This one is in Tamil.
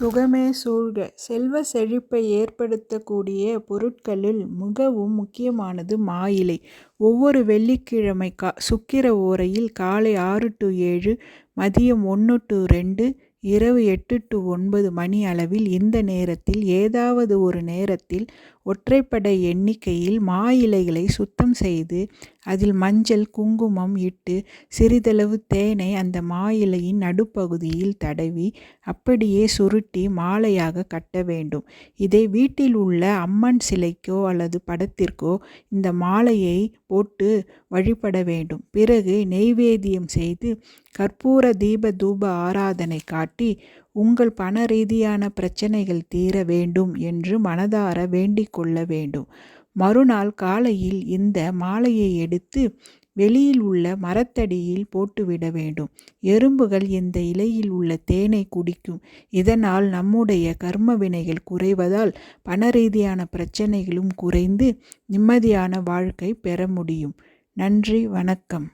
சுகமே சூழ்க. செல்வ செழிப்பை ஏற்படுத்தக்கூடிய பொருட்களில் மிகவும் முக்கியமானது மாயிலை. ஒவ்வொரு வெள்ளிக்கிழமை கா சுக்கிர ஓரையில் காலை ஆறு டு ஏழு மதியம் ஒன்று டு ரெண்டு இரவு எட்டு டு ஒன்பது மணி அளவில் இந்த நேரத்தில் ஏதாவது ஒரு நேரத்தில் ஒற்றைப்படை எண்ணிக்கையில் மா இலைகளை சுத்தம் செய்து அதில் மஞ்சள் குங்குமம் இட்டு சிறிதளவு தேனை அந்த மாயிலையின் நடுப்பகுதியில் தடவி அப்படியே சுருட்டி மாலையாக கட்ட வேண்டும். இதை வீட்டில் உள்ள அம்மன் சிலைக்கோ அல்லது படத்திற்கோ இந்த மாலையை போட்டு வழிபட வேண்டும். பிறகு நெய்வேத்தியம் செய்து கற்பூர தீப தூப ஆராதனை காட்டி உங்கள் பண ரீதியான பிரச்சனைகள் தீர வேண்டும் என்று மனதார வேண்டிக் கொள்ள வேண்டும். மறுநாள் காலையில் இந்த மாலையை எடுத்து வெளியில் உள்ள மரத்தடியில் போட்டுவிட வேண்டும். எறும்புகள் இந்த இலையில் உள்ள தேனை குடிக்கும். இதனால் நம்முடைய கர்ம வினைகள் குறைவதால் பண ரீதியான பிரச்சனைகளும் குறைந்து நிம்மதியான வாழ்க்கை பெற முடியும். நன்றி வணக்கம்.